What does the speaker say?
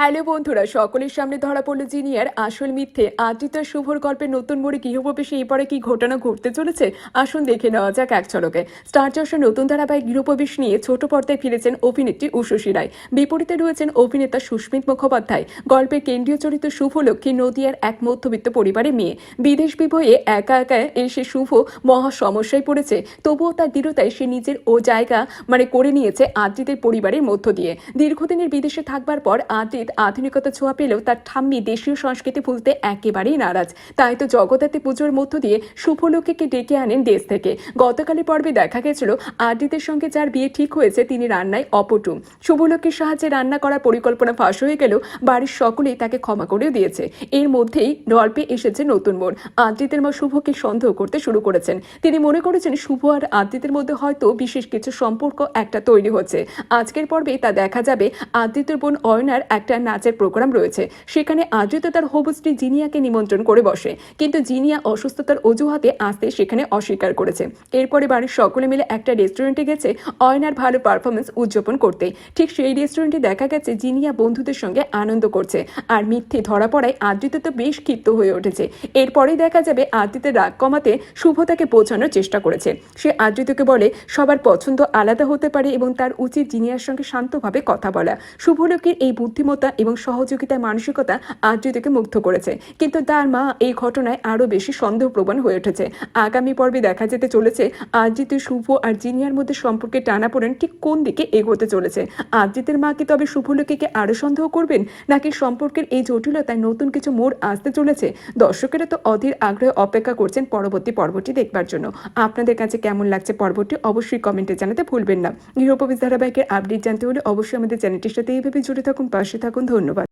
Hello বন্ধুরা, সকলের সামনে ধরা পড়ল জিনিয়ার আসল মিথ্যে। আদ্রিতা শুভর গল্পের নতুন মোড়ে গৃহপ্রবেশে এরপরে কি ঘটনা ঘটতে চলেছে? আসুন দেখে নেওয়া যাক এক ঝলকে। স্টার জলসার নতুন ধারাবাহিক গৃহপ্রবেশ নিয়ে ছোট পর্দায় ফিরেছেন অভিনেত্রী উষসী রায় বিপরীতে রয়েছেন অভিনেতা সুস্মিত মুখোপাধ্যায়। গল্পের কেন্দ্রীয় চরিত্র শুভলক্ষ্মী নদিয়ার এক মধ্যবিত্ত পরিবারের মেয়ে। বিদেশ বিভয়ে একা একা এসে শুভ মহা সমস্যায় পড়েছে। তবুও তার দৃঢ়তায় সে নিজের ও জায়গা মানে করে নিয়েছে আদ্রিতের পরিবারের মধ্য দিয়ে। দীর্ঘদিনের বিদেশে থাকবার পর আদ্রিত আধুনিকতা ছোঁয়া পেলেও তার ঠাম্মি দেশীয় সংস্কৃতি ভুলতে একেবারেই নারাজ। তাই তো জগদ্ধাত্রী পুজোর মধ্য দিয়ে শুভলোকেকে ডেকে আনেন দেশ থেকে। গতকালের পর্বে দেখা গেছিল আদ্রিতের সঙ্গে যার বিয়ে ঠিক হয়েছে, তিনি রান্নায় অপটু। শুভলোকের সাহায্যে রান্না করার পরিকল্পনা ফাঁস হয়ে গেলেও বাড়ির সকলেই তাকে ক্ষমা করেও দিয়েছে। এর মধ্যেই গল্পে এসেছে নতুন মোড়। আদ্রিতের মা শুভকে সন্দেহ করতে শুরু করেছেন। তিনি মনে করেছেন শুভ আর আদ্রিতের মধ্যে হয়তো বিশেষ কিছু সম্পর্ক একটা তৈরি হচ্ছে। আজকের পর্বে তা দেখা যাবে আদ্রিতের বোন অয়নার একটা নাচের প্রোগ্রাম রয়েছে। সেখানে আদ্রিত তার হবু জিনিয়াকে নিমন্ত্রণ করে বসে। কিন্তু জিনিয়া অসুস্থতার অজুহাতে আসতে সেখানে অস্বীকার করেছে। এরপরে বাড়ির সকলে মিলে একটা রেস্টুরেন্টে গেছে অয়নার ভালো পারফরমেন্স উদযাপন করতে। ঠিক সেই রেস্টুরেন্টে দেখা গেছে জিনিয়া বন্ধুদের সঙ্গে আনন্দ করছে আর মিথ্যে ধরা পড়ায় আদ্রিত তো বেশ ক্ষিপ্ত হয়ে উঠেছে। এরপরেই দেখা যাবে আদ্রিতের রাগ কমাতে শুভ তাকে পৌঁছানোর চেষ্টা করেছে। সে আদ্রিতকে বলে, সবার পছন্দ আলাদা হতে পারে এবং তার উচিত জিনিয়ার সঙ্গে শান্তভাবে কথা বলা। শুভলোকের এই বুদ্ধিমত্তা এবং সহযোগিতার মানসিকতা আদ্রিতকে মুগ্ধ করেছে। কিন্তু তার মা এই ঘটনায় আরও বেশি সন্দেহপ্রবণ হয়ে উঠেছে। আগামী পর্বে দেখা যেতে চলেছে আদ্রিত শুভ আর জিনিয়ার মধ্যে সম্পর্কে টানাপোড়েন ঠিক কোন দিকে এগোতে চলেছে। আদ্রিতের মা কি তবে শুভলোকে আরও সন্দেহ করবেন? নাকি সম্পর্কের এই জটিলতায় নতুন কিছু মোড় আসতে চলেছে? দর্শকেরা তো অধীর আগ্রহে অপেক্ষা করছেন পরবর্তী পর্বটি দেখবার জন্য। আপনাদের কাছে কেমন লাগছে পর্বটি অবশ্যই কমেন্টে জানাতে ভুলবেন না। গৃহপ্রবেশ ধারাবাহিকের আপডেট জানতে হলে অবশ্যই আমাদের চ্যানেলটির সাথে এইভাবে জুড়ে থাকুন, পাশে থাকুন। ধন্যবাদ।